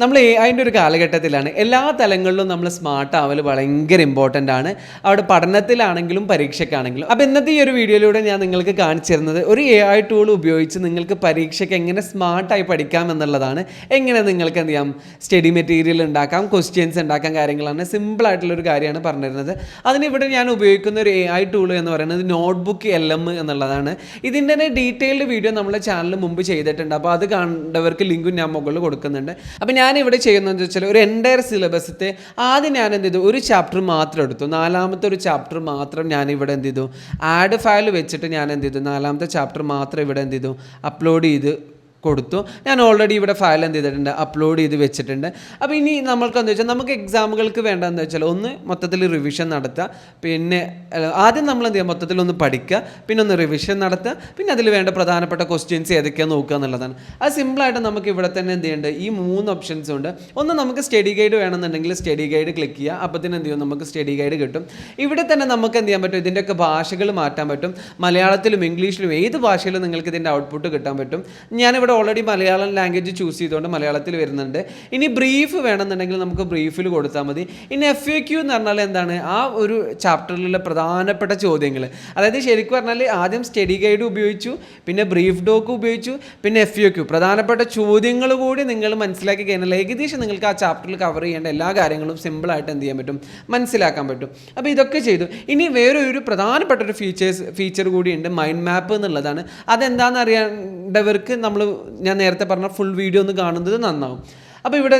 നമ്മൾ അതിന്റെ ഒരു കാലഘട്ടത്തിലാണ്. എല്ലാ തലങ്ങളിലും നമ്മൾ സ്മാർട്ട് ആവൽ ഭയങ്കര ഇമ്പോർട്ടന്റ് ആണ്. അവിടെ പഠനത്തിലാണെങ്കിലും പരീക്ഷയ്ക്കാണെങ്കിലും. അപ്പോൾ ഇന്നത്തെ ഈ ഒരു വീഡിയോയിലൂടെ ഞാൻ നിങ്ങൾക്ക് കാണിച്ചു തരുന്നത് ഒരു എ ഐ ടൂൾ ഉപയോഗിച്ച് നിങ്ങൾക്ക് പരീക്ഷയ്ക്ക് എങ്ങനെ സ്മാർട്ടായി പഠിക്കാം എന്നുള്ളതാണ്. എങ്ങനെ നിങ്ങൾക്ക് എന്ത് ചെയ്യാം? സ്റ്റഡി മെറ്റീരിയൽ ഉണ്ടാക്കാം ക്വസ്റ്റ്യൻസ് ഉണ്ടാക്കാൻ കാര്യങ്ങളാണ് ഒരു കാര്യമാണ് പറഞ്ഞിരുന്നത് അതിനിവിടെ ഞാൻ ഉപയോഗിക്കുന്ന ഒരു എ ഐ ടൂൾ എന്ന് പറയുന്നത് നോട്ട്ബുക്ക് എൽ എം എന്നുള്ളതാണ്. ഇതിന്റെ തന്നെ ഡീറ്റെയിൽഡ് വീഡിയോ നമ്മുടെ ചാനലിൽ മുമ്പ് ചെയ്തിട്ടുണ്ട്. അപ്പോൾ അത് കണ്ടവർക്ക് ലിങ്കും ഞാൻ മുകളിൽ കൊടുക്കുന്നുണ്ട്. അപ്പോൾ ഞാൻ ഇവിടെ ചെയ്യുന്നതെന്ന് വെച്ചാൽ ഒരു എന്റയർ സിലബസത്തെ ആദ്യം ഞാൻ എന്ത് ചെയ്തു? ഒരു ചാപ്റ്റർ മാത്രം എടുത്തു. നാലാമത്തെ ഒരു ചാപ്റ്റർ മാത്രം ഞാൻ ഇവിടെ എന്ത് ചെയ്തു? ആഡ് ഫയൽ വെച്ചിട്ട് ഞാൻ എന്ത് ചെയ്തു? നാലാമത്തെ ചാപ്റ്റർ മാത്രം ഇവിടെ എന്ത് ചെയ്തു? അപ്ലോഡ് ചെയ്ത് കൊടുത്തു. ഞാൻ ഓൾറെഡി ഇവിടെ ഫയൽ എന്ത് ചെയ്തിട്ടുണ്ട്? അപ്ലോഡ് ചെയ്ത് വെച്ചിട്ടുണ്ട്. അപ്പോൾ ഇനി നമ്മൾക്ക് എന്താ വെച്ചാൽ നമുക്ക് എക്സാമുകൾക്ക് വേണ്ടതെന്ന് വെച്ചാൽ ഒന്ന് മൊത്തത്തിൽ റിവിഷൻ നടത്തുക. പിന്നെ ആദ്യം നമ്മൾ എന്ത് ചെയ്യുക? മൊത്തത്തിൽ ഒന്ന് പഠിക്കുക. പിന്നെ ഒന്ന് റിവിഷൻ നടത്തുക. പിന്നെ അതിൽ വേണ്ട പ്രധാനപ്പെട്ട ക്വസ്റ്റ്യൻസ് ഏതൊക്കെയാണ് നോക്കുക എന്നുള്ളതാണ്. അത് സിമ്പിളായിട്ട് നമുക്ക് ഇവിടെ തന്നെ എന്ത് ചെയ്യേണ്ടത് ഈ മൂന്ന് ഓപ്ഷൻസ് ഉണ്ട്. ഒന്ന് നമുക്ക് സ്റ്റഡി ഗൈഡ് വേണമെന്നുണ്ടെങ്കിൽ സ്റ്റഡി ഗൈഡ് ക്ലിക്ക് ചെയ്യുക. അപ്പോൾ തന്നെ എന്ത് ചെയ്യും? നമുക്ക് സ്റ്റഡി ഗൈഡ് കിട്ടും. ഇവിടെ തന്നെ നമുക്ക് എന്ത് ചെയ്യാൻ പറ്റും? ഇതിന്റെയൊക്കെ ഭാഷകൾ മാറ്റാൻ പറ്റും. മലയാളത്തിലും ഇംഗ്ലീഷിലും ഏത് ഭാഷയിലും നിങ്ങൾക്ക് ഇതിന്റെ ഔട്ട്പുട്ട് കിട്ടാൻ പറ്റും. ഞാനിവിടെ ഓൾറെഡി മലയാളം ലാംഗ്വേജ് ചൂസ് ചെയ്തുകൊണ്ട് മലയാളത്തിൽ വരുന്നുണ്ട്. ഇനി ബ്രീഫ് വേണമെന്നുണ്ടെങ്കിൽ നമുക്ക് ബ്രീഫിൽ കൊടുത്താൽ മതി. ഇനി എഫ് എ ക്യൂ എന്ന് പറഞ്ഞാൽ എന്താണ്? ആ ഒരു ചാപ്റ്ററിലുള്ള പ്രധാനപ്പെട്ട ചോദ്യങ്ങൾ. അതായത് ശരിക്കും പറഞ്ഞാൽ ആദ്യം സ്റ്റഡി ഗൈഡ് ഉപയോഗിച്ചു പിന്നെ ബ്രീഫ് ഡോക്ക് ഉപയോഗിച്ചു പിന്നെ എഫ് എ ക്യൂ പ്രധാനപ്പെട്ട ചോദ്യങ്ങൾ കൂടി നിങ്ങൾ മനസ്സിലാക്കി കഴിഞ്ഞാൽ ഏകദേശം നിങ്ങൾക്ക് ആ ചാപ്റ്ററിൽ കവർ ചെയ്യേണ്ട എല്ലാ കാര്യങ്ങളും സിമ്പിളായിട്ട് എന്ത് ചെയ്യാൻ പറ്റും? മനസ്സിലാക്കാൻ പറ്റും. അപ്പോൾ ഇതൊക്കെ ചെയ്തു. ഇനി വേറെ ഒരു പ്രധാനപ്പെട്ട ഒരു ഫീച്ചേഴ്സ് ഫീച്ചർ കൂടിയുണ്ട് മൈൻഡ് മാപ്പ് എന്നുള്ളതാണ്. അതെന്താണെന്ന് അറിയേണ്ടവർക്ക് നമ്മൾ ഞാൻ നേരത്തെ പറഞ്ഞ ഫുൾ വീഡിയോ ഒന്ന് കാണുന്നത് നന്നാവും. അപ്പോൾ ഇവിടെ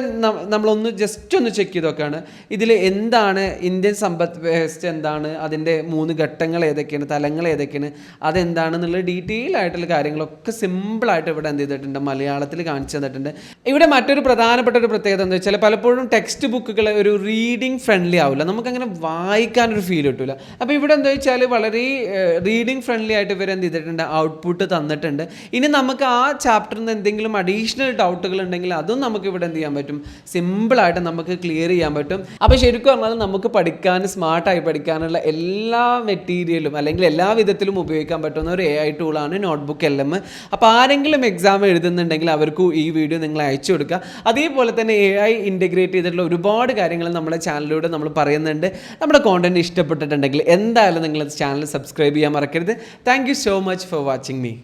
നമ്മളൊന്ന് ജസ്റ്റ് ഒന്ന് ചെക്ക് ചെയ്ത് നോക്കുകയാണ് ഇതിൽ എന്താണ് ഇന്ത്യൻ സമ്പദ് വ്യവസ്ഥ എന്താണ്? അതിന്റെ മൂന്ന് ഘട്ടങ്ങൾ ഏതൊക്കെയാണ്? തലങ്ങൾ ഏതൊക്കെയാണ്? അതെന്താണെന്നുള്ള ഡീറ്റെയിൽ ആയിട്ടുള്ള കാര്യങ്ങളൊക്കെ സിമ്പിളായിട്ട് ഇവിടെ എന്ത് ചെയ്തിട്ടുണ്ട്? മലയാളത്തിൽ കാണിച്ചു തന്നിട്ടുണ്ട്. ഇവിടെ മറ്റൊരു പ്രധാനപ്പെട്ട ഒരു പ്രത്യേകത എന്താ വെച്ചാൽ പലപ്പോഴും ടെക്സ്റ്റ് ബുക്കുകൾ ഒരു റീഡിങ് ഫ്രണ്ട്ലി ആവില്ല. നമുക്കങ്ങനെ വായിക്കാനൊരു ഫീൽ കിട്ടില്ല അപ്പോൾ ഇവിടെ എന്താ വെച്ചാൽ വളരെ റീഡിങ് ഫ്രണ്ട്ലി ആയിട്ട് ഇവർ എന്ത് ചെയ്തിട്ടുണ്ട്? ഔട്ട്പുട്ട് തന്നിട്ടുണ്ട്. ഇനി നമുക്ക് ആ ചാപ്റ്ററിൽ നിന്ന് എന്തെങ്കിലും അഡീഷണൽ ഡൗട്ടുകൾ ഉണ്ടെങ്കിൽ അതും നമുക്ക് ഇവിടെ എന്ത് ചെയ്യാൻ പറ്റും? സിമ്പിളായിട്ട് നമുക്ക് ക്ലിയർ ചെയ്യാൻ പറ്റും. അപ്പോൾ ശരിക്കും പറഞ്ഞാൽ നമുക്ക് പഠിക്കാൻ സ്മാർട്ടായി പഠിക്കാനുള്ള എല്ലാ മെറ്റീരിയലും അല്ലെങ്കിൽ എല്ലാ വിധത്തിലും ഉപയോഗിക്കാൻ പറ്റുന്ന ഒരു എ ഐ ടൂളാണ് നോട്ട്ബുക്ക് എൽ എം അപ്പോൾ ആരെങ്കിലും എക്സാം എഴുതുന്നുണ്ടെങ്കിൽ അവർക്ക് ഈ വീഡിയോ നിങ്ങൾ അയച്ചു കൊടുക്കുക. അതേപോലെ തന്നെ എ ഐ ഇന്റഗ്രേറ്റ് ചെയ്തിട്ടുള്ള ഒരുപാട് കാര്യങ്ങൾ നമ്മുടെ ചാനലിലൂടെ നമ്മൾ പറയുന്നുണ്ട്. നമ്മുടെ കോണ്ടന്റ് ഇഷ്ടപ്പെട്ടിട്ടുണ്ടെങ്കിൽ എന്തായാലും നിങ്ങൾ ചാനൽ സബ്സ്ക്രൈബ് ചെയ്യാൻ മറക്കരുത്. Thank so much for watching me